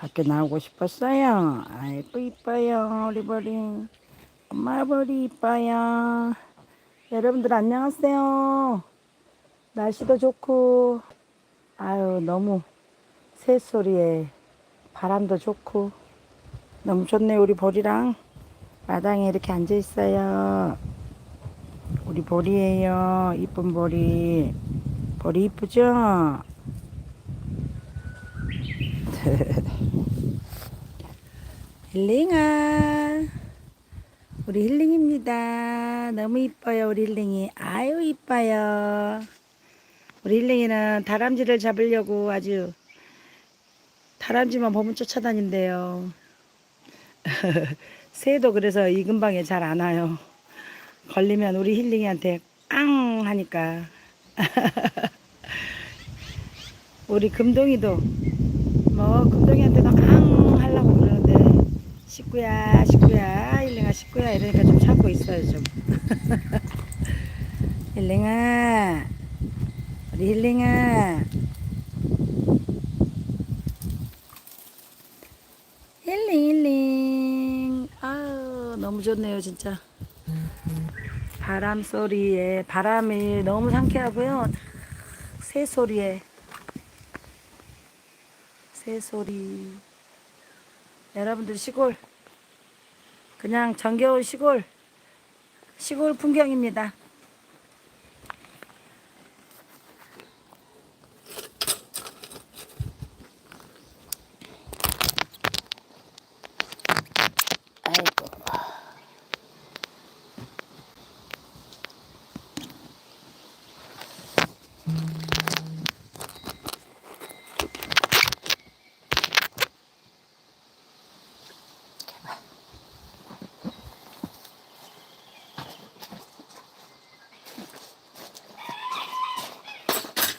밖에 나오고 싶었어요. 아이고 이뻐요 우리 보리. 엄마 보리 이뻐요. 여러분들 안녕하세요. 날씨도 좋고 아유 너무 새소리에 바람도 좋고 너무 좋네요 우리 보리랑 마당에 이렇게 앉아 있어요. 우리 보리예요. 이쁜 보리. 보리 이쁘죠? 힐링아. 우리 힐링입니다. 너무 이뻐요, 우리 힐링이. 아유, 이뻐요. 우리 힐링이는 다람쥐를 잡으려고 아주 다람쥐만 보면 쫓아다닌대요. 새도 그래서 이 근방에 잘 안 와요. 걸리면 우리 힐링이한테 앙 하니까. 우리 금동이도 뭐 금동이한테도 앙 하려고 그러는데 식구야 식구야 힐링아 식구야 이러니까 좀 참고 있어요 좀. 힐링아 우리 힐링아. 힐링 힐링. 아유 너무 좋네요 진짜. 바람 소리에 바람이 너무 상쾌하고요. 새 소리에. 새 소리 여러분들 시골 그냥 정겨운 시골 시골 풍경입니다 아이고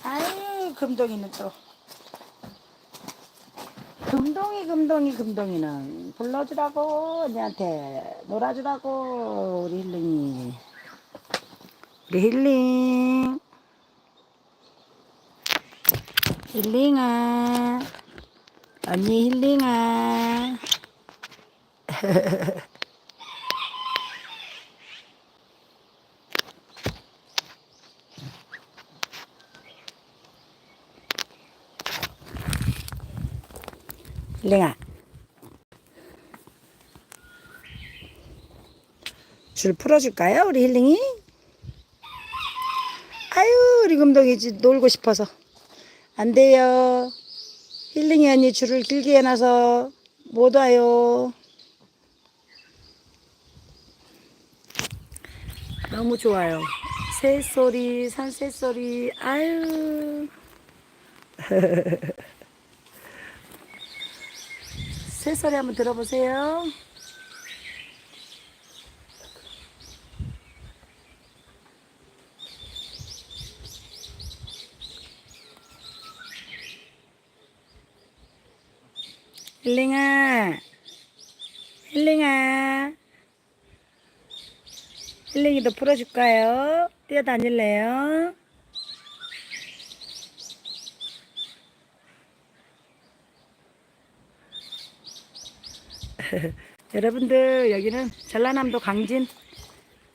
아유 금동이는 또. 금동이 금동이 금동이는 불러주라고 언니한테. 놀아주라고 우리 힐링이. 우리 힐링. 힐링아. 언니 힐링아 줄 풀어줄까요 우리 힐링이? 아유 우리 금동이 지- 놀고 싶어서. 안 돼요. 힐링이 언니 줄을 길게 해놔서 못 와요. 너무 좋아요. 새소리 산새소리. 아유. 새소리 한번 들어보세요 힐링아 힐링아 힐링이도 풀어줄까요? 뛰어다닐래요? 여러분들 여기는 전라남도 강진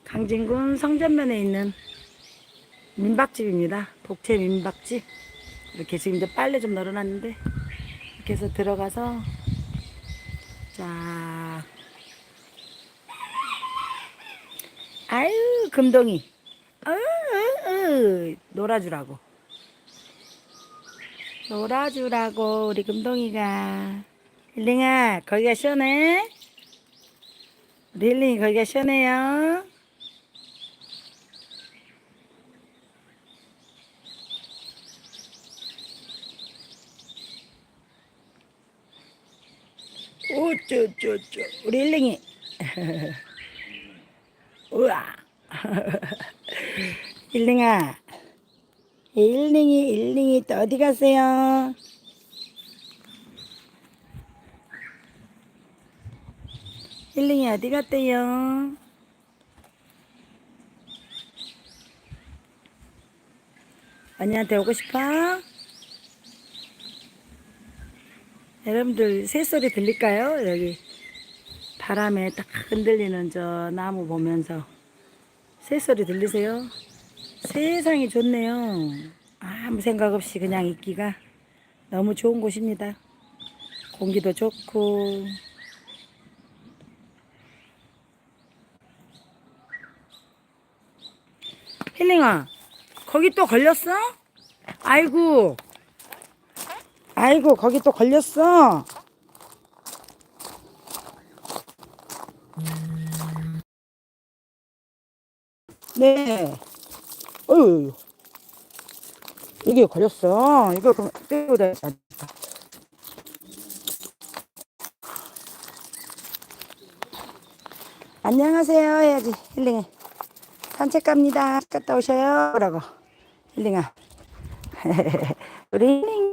강진군 성전면에 있는 민박집입니다. 복채 민박집. 이렇게 지금 이제 빨래 좀 널어놨는데 이렇게 해서 들어가서 자 아유 금동이 어, 어, 어. 놀아주라고 놀아주라고 우리 금동이가 힐링아 거기가 시원해? 힐링이 거기가 시원해요? 우 쭈쭈쭈 우리 힐링이 우와 힐링아 힐링이 힐링이 또 어디 가세요? 힐링이 어디 갔대요? 언니한테 오고 싶어? 여러분들 새소리 들릴까요? 여기 바람에 딱 흔들리는 저 나무 보면서 새소리 들리세요? 세상이 좋네요. 아무 생각 없이 그냥 있기가 너무 좋은 곳입니다. 공기도 좋고 힐링아 거기 또 걸렸어? 아이고 아이고 거기 또 걸렸어. 네. 어휴 이게 걸렸어. 이거 그럼 떼고 다야 안녕하세요 해야지. 힐링해. 산책 갑니다. 갔다 오셔요. 라고. 힐링아. 우리 힐링이 힐링이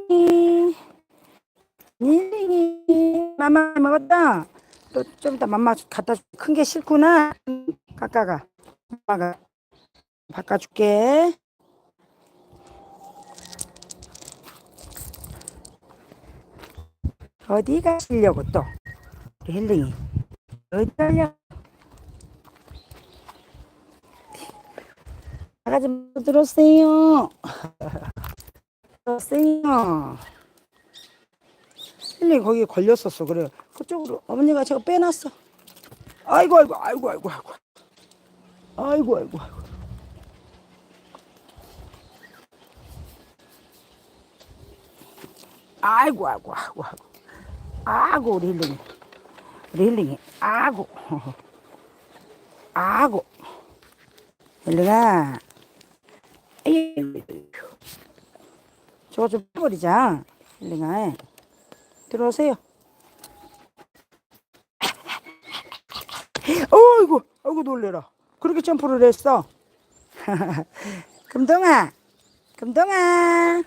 맘마 먹었다. 또 좀 이따 맘마 갖다 큰 게 싫구나. 깎아가. 엄마가 바꿔줄게. 어디 가시려고 또? 우리 힐링이. 어디 가려 나가지 못 들었어요 쌩이야. 힐링 거기 걸렸었어. 그래. 그쪽으로. 어머니가 저거 빼놨어. 아이고, 아이고, 아이고, 아이고, 아이고. 아이고, 아이고, 아이고. 아이고, 아이고, 아이고, 아이고. 아고, 릴링 릴링이 아고. 아고. 힐링아. 아이고. 저거 좀 빼버리자. 힐링아 들어오세요. 어이구 아이고 놀래라. 그렇게 점프를 했어. 금동아 금동아.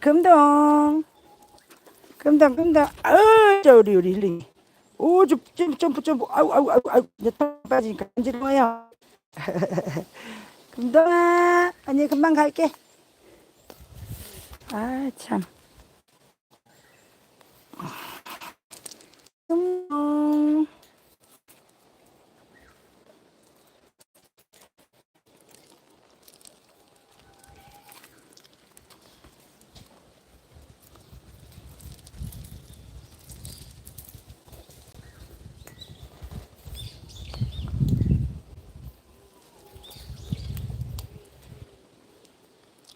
금동 금동 금동. 아저 우리 우리 힐링이 오 점, 점, 점프 점프. 아이고 아이고 아이고 아이고 이제 땀 빠지니까 간지러워요. 금동아 언니 금방 갈게 아참. 금동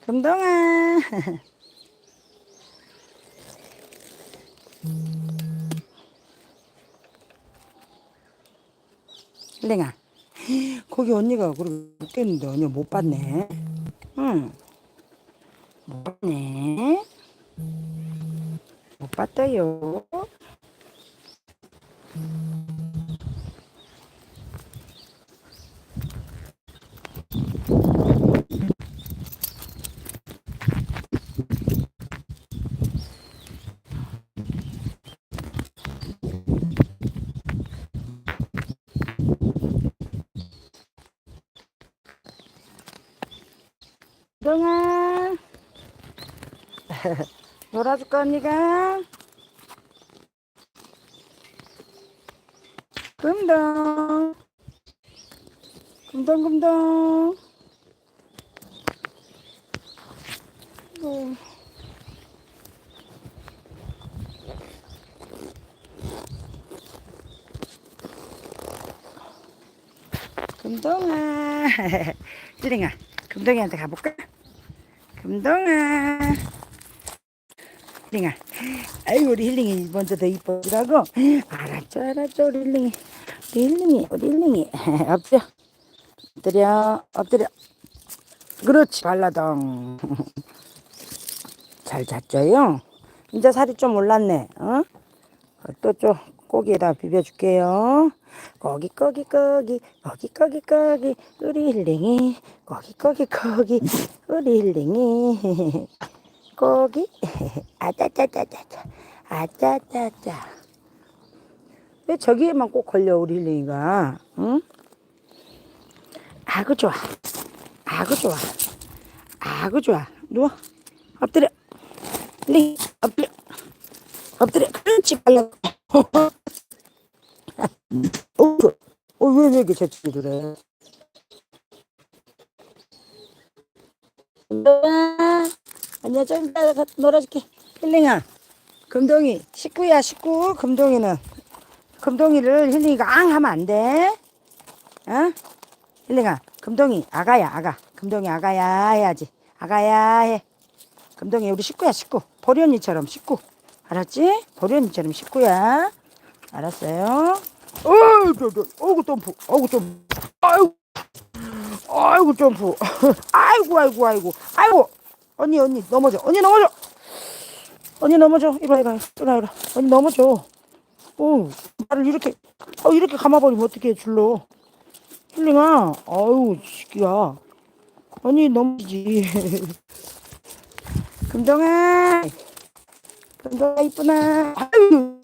금동아 랭아. 거기 언니가 그렇게 웃겠는데 언니 못 봤네. 응. 못 봤네. 못 봤어요 동아 놀아줄까 언니가 금동 금동 금동 뭐. 금동아 힐링아 금동이한테 가볼까? 금동아. 힐링아. 아이고 우리 힐링이 먼저 더 이뻐지라고. 알았죠 알았죠 우리 힐링이. 우리 힐링이 우리 힐링이. 엎드려. 엎드려 엎드려. 그렇지 발라덩. 잘 잤죠요? 이제 살이 좀 올랐네 어? 또 좀 고기에다 비벼줄게요 고기 고기 고기 고기 고기 고기 우리 힐링이. 고기 고기 고기 우리 힐링이. 고기? 아짜짜짜짜짜. 아짜짜짜. 왜 저기에만 꼭 걸려 우리 힐링이가? 응? 아구 좋아. 아구 좋아. 아구 좋아. 누워. 엎드려. 힐링. 엎드려. 엎드려. 그렇지. 발라. 어, 저, 어, 왜, 왜 이렇게 해? 금동아, 아니야, 좀 이따 가- 놀아줄게. 힐링아, 금동이, 식구야, 식구. 금동이는. 금동이를 힐링이가 앙 하면 안 돼. 어? 힐링아, 금동이, 아가야, 아가. 금동이 아가야 해야지. 아가야 해. 금동이 우리 식구야, 식구. 보리 언니처럼 식구. 알았지? 보리 언니처럼 식구야. 알았어요? 어이구, 점프. 어이구, 점프. 아이고. 아이고, 점프. 아이고, 아이고, 아이고. 아이고. 언니, 언니, 넘어져. 언니, 넘어져. 언니, 넘어져. 이리 와, 이리 와. 이리 와. 언니, 넘어져. 오, 나를 이렇게, 어, 이렇게 감아버리면 어떻게 줄로. 힐링아, 아유, 시기야. 언니, 넘어지지. 금동아. 금동아, 이쁘나. 아유.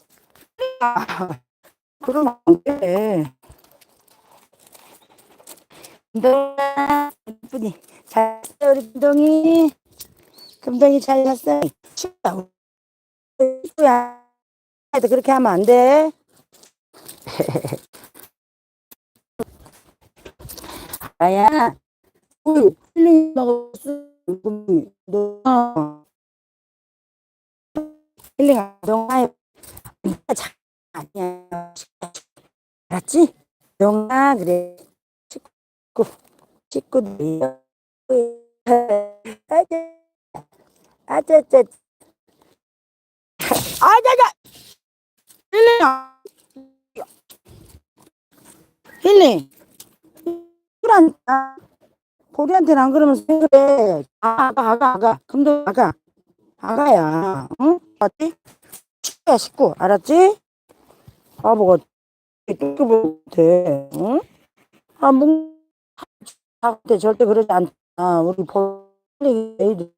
아, 그러면 안 돼. 금동아, 이쁘니. 잘 잤어, 우리 금동이. 금동이 잘 잤어. 애들 그렇게 하면 안 돼. 아야, 어이, 힐링 먹었어. 너, 어. 힐링 안 아니야. 알았지? 동아 그래. 식구, 식구들이. 아자, 아자자. 아자자. 힐링아. 힐링. 그란다. 보리한테는 안왜 그래. 아, 아가, 아가, 아가. 금도 아가. 아가야. 응? 맞지? 식구야, 식구. 알았지? 바보가 뜯겨 못해. 응? 아, 뭉, 한테 절대 그러지 않잖아. 우리 보리 애들.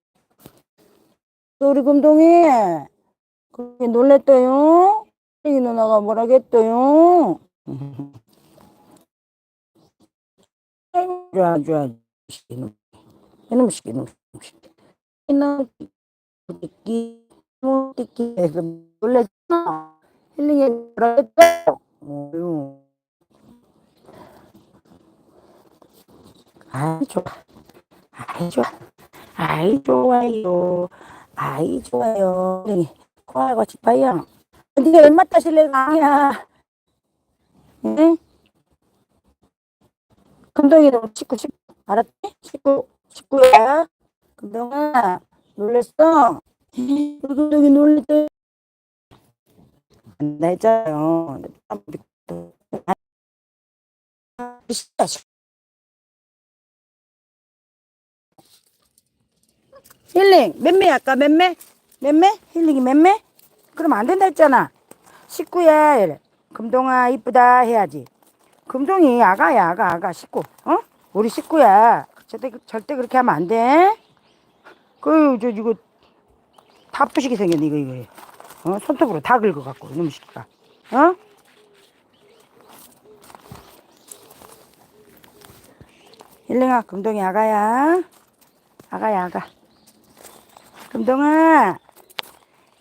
우리 금동이. 그게 놀랬어요? 이 누나가 뭐라겠어요? 좋아, 좋아. 이놈, 이놈 시키, 이놈 시키. 이놈 새끼, 이놈 새끼. 그럼 힐링이 뭐라겠어? 어휴. 아이, 좋아. 아이, 좋아. 아이, 좋아요. 아이, 좋아요. 코알과 지파이야. 네가 얼마 따실래가 아니야. 응? 금동이는 식구, 식구. 알았지? 식구, 식구야. 금동아, 놀랬어? 우리 금동이 놀랬대. 나 했잖아요. 힐링, 맴매 아까 맴매? 맴매? 힐링이 맴매? 그럼 안 된다 했잖아. 식구야, 이래. 금동아, 이쁘다 해야지. 금동이 아가야, 아가, 아가, 식구. 어? 우리 식구야. 절대, 절대 그렇게 하면 안 돼. 그, 저, 이거, 다 부시게 생겼네, 이거, 이거. 어? 손톱으로 다 긁어갖고, 이놈 새끼가. 어? 힐링아, 금동이 아가야. 아가야, 아가. 금동아.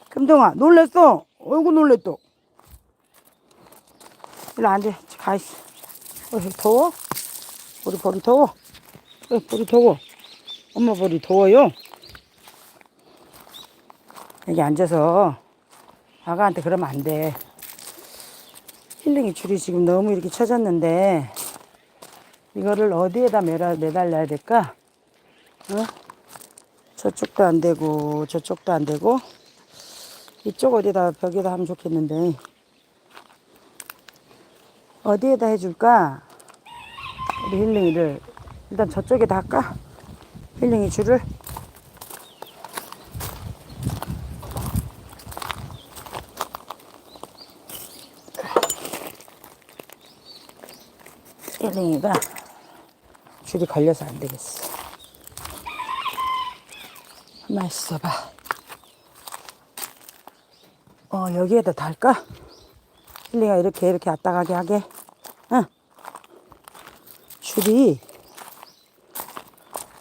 금동아, 놀랬어? 어이구, 놀랬어. 일로 앉아. 가있어. 어, 더워? 우리 볼이 더워? 어, 볼이 더워. 엄마 볼이 더워요? 여기 앉아서 아가한테 그러면 안 돼. 힐링이 줄이 지금 너무 이렇게 쳐졌는데, 이거를 어디에다 매달려야 될까? 어? 저쪽도 안 되고, 저쪽도 안 되고, 이쪽 어디다, 벽에다 하면 좋겠는데, 어디에다 해줄까? 우리 힐링이를 일단 저쪽에다 할까? 힐링이 줄을 힐링이가 줄이 걸려서 안 되겠어. 가만 있어봐. 어 여기에다 달까? 힐링아 이렇게 이렇게 왔다 가게 하게. 응. 줄이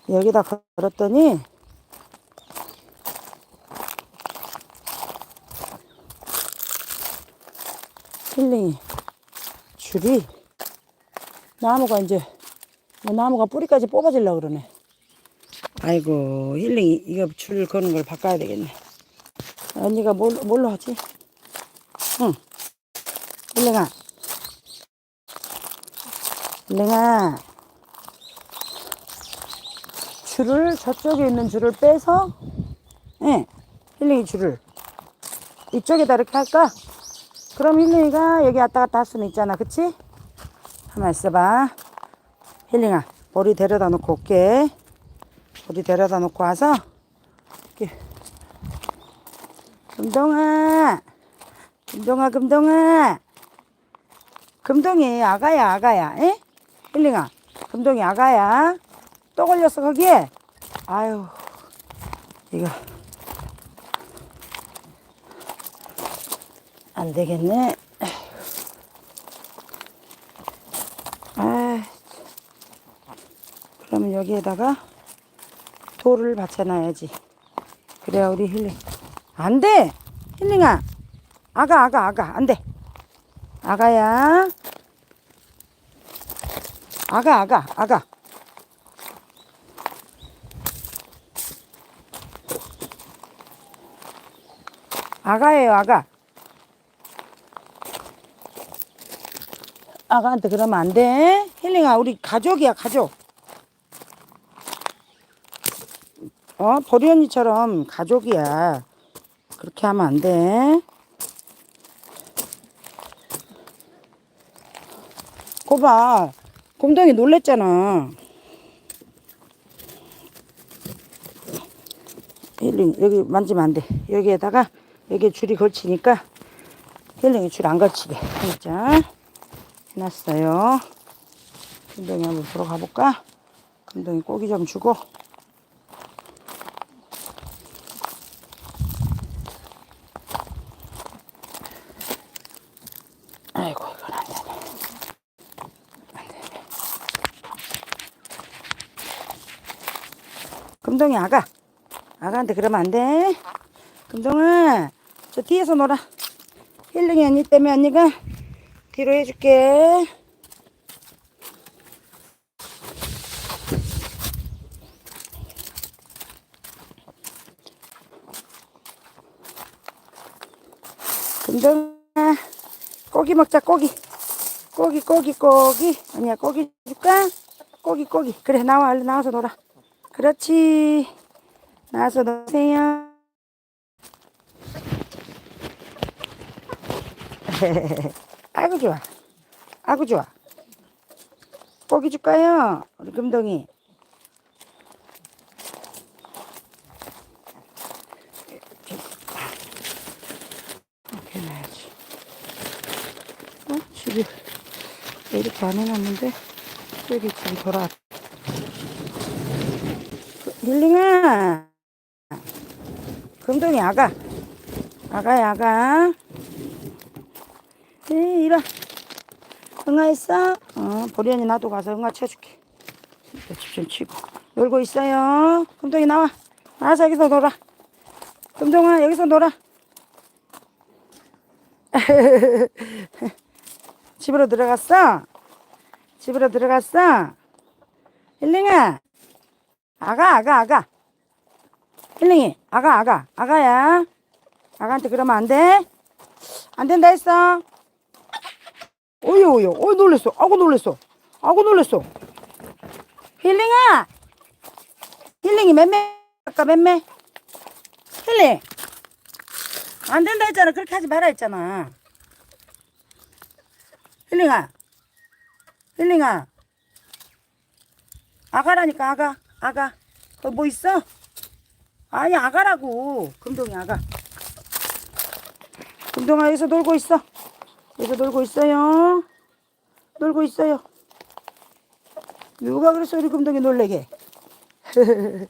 여기다 걸었더니 힐링이 줄이 나무가 이제 뭐 나무가 뿌리까지 뽑아질라 그러네. 아이고 힐링이 이거 줄 거는 걸 바꿔야 되겠네. 언니가 뭘, 뭘로 하지? 응. 힐링아. 힐링아. 줄을 저쪽에 있는 줄을 빼서 예. 힐링이 줄을 이쪽에다 이렇게 할까? 그럼 힐링이가 여기 왔다 갔다 할 수는 있잖아. 그치? 가만 있어봐. 힐링아, 머리 데려다 놓고 올게. 머리 데려다 놓고 와서, 이렇게. 금동아, 금동아, 금동아. 금동이 아가야, 아가야. 에? 힐링아, 금동이 아가야. 또 걸렸어, 거기에? 아유, 이거. 안 되겠네. 아, 그러면 여기에다가 돌을 받쳐놔야지. 그래야 우리 힐링. 안 돼! 힐링아! 아가, 아가, 아가. 안 돼. 아가야. 아가, 아가, 아가. 아가예요, 아가. 아가한테 그러면 안 돼. 힐링아, 우리 가족이야, 가족. 어, 보리 언니처럼 가족이야. 그렇게 하면 안 돼. 거봐. 곰덩이 놀랬잖아. 힐링, 여기 만지면 안 돼. 여기에다가, 여기에 줄이 걸치니까, 힐링이 줄 안 걸치게. 진짜. 해놨어요. 금덩이 한번 보러 가볼까? 금덩이 고기 좀 주고 이건 안 되네. 안 되네. 금동이 아가. 아가한테 그러면 안 돼. 금동아, 저 뒤에서 놀아. 힐링이 언니 때문에 언니가 뒤로 해줄게. 금정아, 고기 먹자, 고기. 고기, 고기, 고기. 아니야, 고기 줄까? 고기, 고기. 그래, 나와, 얼른 나와서 놀아. 그렇지. 나와서 노세요. 아이고 좋아. 아이고 좋아. 고기 줄까요? 우리 금동이. 이렇게 놔야지. 어? 집이 왜 이렇게 안 해놨는데? 여기 집이 돌아. 릴링아! 금동이 아가. 아가야, 아가. 네, 이리 와. 응아 있어? 어, 보리언니 나도 가서 응아 쳐줄게. 집좀 치고. 놀고 있어요. 금동이 나와. 나와서 여기서 놀아. 금동아, 여기서 놀아. 집으로 들어갔어? 집으로 들어갔어? 힐링아. 아가, 아가, 아가. 힐링이, 아가, 아가. 아가야. 아가한테 그러면 안 돼? 안 된다 했어. 어이, 어이, 어이, 놀랬어. 아고 놀랬어. 아고 놀랬어. 힐링아! 힐링이 맴매, 아까 맴매. 힐링! 안 된다 했잖아. 그렇게 하지 마라 했잖아. 힐링아. 힐링아. 아가라니까, 아가. 아가. 뭐 있어? 아니, 아가라고. 금동이 아가. 금동아, 여기서 놀고 있어. 여기서 놀고 있어요. 놀고 있어요. 누가 그랬어, 우리 금동이 놀래게.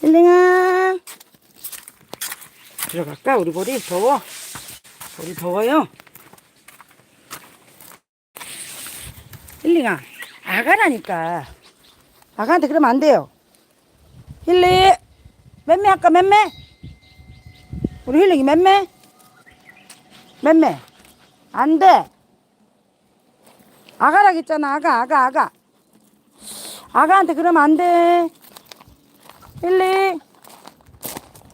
힐링아. 들어갈까, 우리 보리? 더워. 보리 더워요. 힐링아, 아가라니까. 아가한테 그러면 안 돼요. 힐리, 맴매 할까, 맴매? 우리 힐링이 맴매? 맴매. 안 돼. 아가라고 했잖아. 아가, 아가, 아가. 아가한테 그러면 안 돼. 힐링.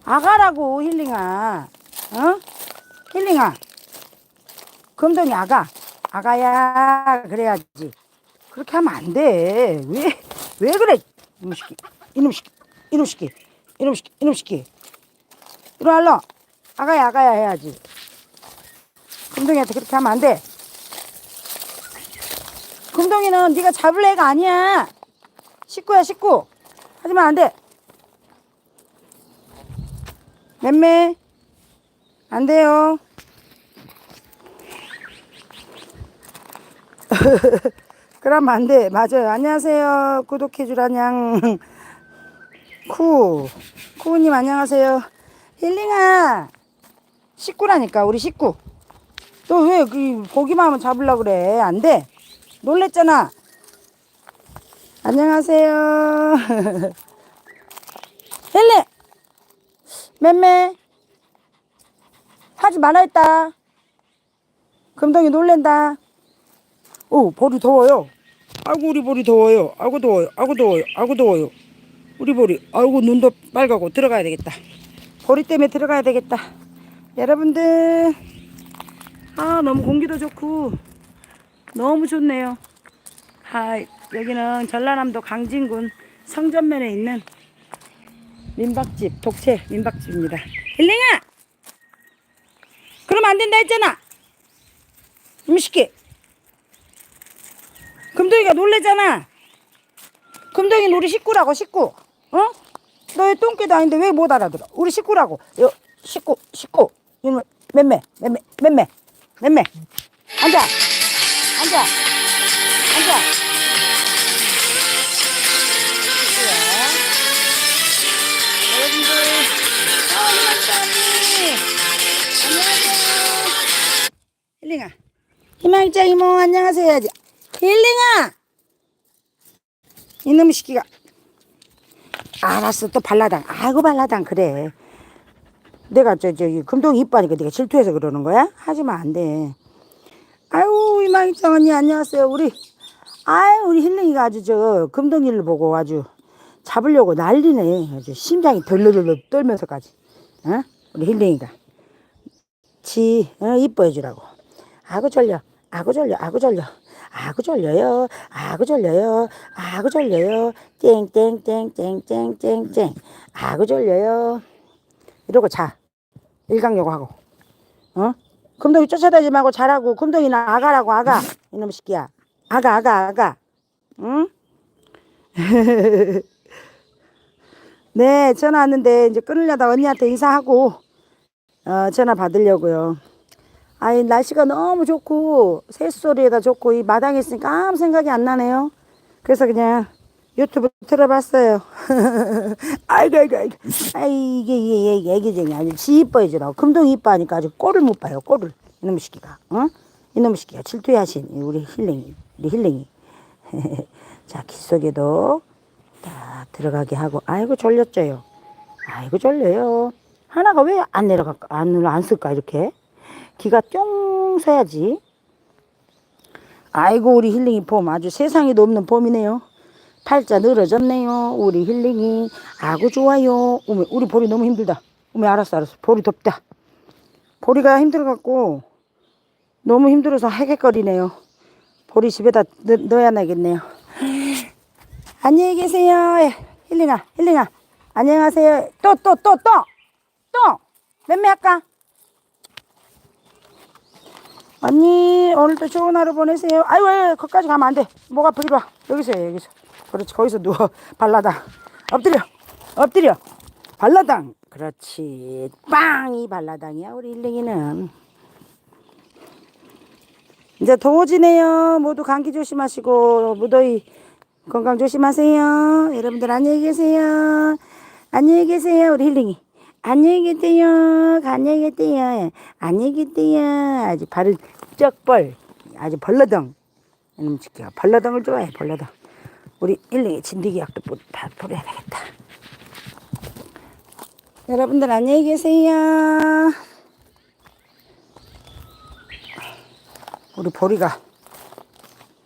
아가라고, 힐링아. 어? 힐링아. 금동이 아가. 아가야. 그래야지. 그렇게 하면 안 돼. 왜, 왜 그래? 이놈 새끼. 이놈 새끼. 이놈 새끼. 이놈 새끼. 이놈 새끼. 와라. 아가야, 아가야 해야지. 금동이한테 그렇게 하면 안 돼. 금동이는 네가 잡을 애가 아니야. 식구야, 식구. 하지만 안 돼. 맴매. 안 돼요. 그러면 안 돼. 맞아요. 안녕하세요. 구독해주라냥. 쿠. 쿠님 안녕하세요. 힐링아. 식구라니까, 우리 식구. 너 왜그 보기만 하면 잡으려고 그래? 안 돼. 놀랬잖아. 안녕하세요. 힐링. 맴매. 하지 말아 했다. 금동이 놀랜다. 오, 볼이 더워요. 아이고, 우리 볼이 더워요. 아이고, 더워요. 아이고, 더워요. 아이고, 더워요. 우리 볼이, 아이고, 눈도 빨갛고 들어가야 되겠다. 보리 때문에 들어가야 되겠다. 여러분들, 아, 너무 공기도 좋고, 너무 좋네요. 아, 여기는 전라남도 강진군 성전면에 있는 민박집, 독채 민박집입니다. 힐링아! 그러면 안 된다 했잖아! 음식기! 금동이가 놀래잖아. 금동이는 우리 식구라고 식구. 어? 너의 똥개도 아닌데 왜 못 알아들어? 우리 식구라고. 요 식구 식구. 이놈 맴매 맴매 맴매 맴매. 앉아. 앉아. 앉아. 힐링아. 희망자 이모 안녕하세요. 힐링아! 이놈의 시끼가. 알았어, 또 발라당. 아이고, 발라당, 그래. 내가 저, 저기, 금동이 이뻐하니까 네가 질투해서 그러는 거야? 하지마, 안 돼. 아유, 이망이짱 언니, 안녕하세요. 우리, 아유, 우리 힐링이가 아주 저, 금동이를 보고 아주 잡으려고 난리네. 아주 심장이 덜덜덜 떨면서까지. 어? 우리 힐링이가. 지, 어, 이뻐해주라고. 아구 졸려, 아구 졸려, 아구 졸려. 아구 졸려요. 아구 졸려요. 아구 졸려요. 땡땡땡땡땡땡땡. 아구 졸려요. 이러고 자. 일강요고 하고. 어? 금동이 쫓아다니지 말고 자라고. 금동이는 아가라고 아가. 이놈 새끼야. 아가 아가 아가. 응? 네, 전화 왔는데 이제 끊으려다 언니한테 인사하고 어, 전화 받으려고요. 아이 날씨가 너무 좋고 새소리에다 좋고 이 마당에 있으니까 아무 생각이 안 나네요. 그래서 그냥 유튜브 틀어봤어요. 아이고 아이고 아이고. 아이 이게 이게 이게 애기쟁이 아주 지 이뻐해주라고. 금동이 이뻐하니까 아주 꼴을 못 봐요. 꼴을 이놈 새끼가. 어? 이놈 새끼가 질투의 하신 우리 힐링이 우리 힐링이. 자 귓속에도 딱 들어가게 하고 아이고 졸렸죠요. 아이고 졸려요. 하나가 왜 안 내려갈까? 안, 안 쓸까 이렇게? 기가 쫑 서야지. 아이고 우리 힐링이 봄 아주 세상에도 없는 봄이네요. 팔자 늘어졌네요. 우리 힐링이 아구 좋아요. 어머 우리 보리 너무 힘들다. 어머 알았어 알았어. 보리 덥다. 보리가 힘들어갖고 너무 힘들어서 헤개거리네요. 보리 집에다 넣, 넣어야 나겠네요. 안녕히 계세요. 예, 힐링아 힐링아 안녕하세요. 또 또 또 또또 몇매 할까? 언니 오늘도 좋은 하루 보내세요. 아유 아유 거기까지 가면 안 돼. 목 이리 와. 여기서 해 여기서. 그렇지 거기서 누워 발라당. 엎드려 엎드려 발라당. 그렇지 빵이 발라당이야 우리 일랭이는. 이제 더워지네요. 모두 감기 조심하시고 무더위 건강 조심하세요. 여러분들 안녕히 계세요. 안녕히 계세요 우리 힐링이. 안녕히 계세요. 안녕히 계세요. 안녕히 계세요. 아주 발을 쩍벌. 아주 벌러덩. 이놈 지키가 벌러덩을 좋아해. 벌러덩. 우리 일링이 진드기 약도 뿌- 다 뿌려야 되겠다. 여러분들 안녕히 계세요. 우리 보리가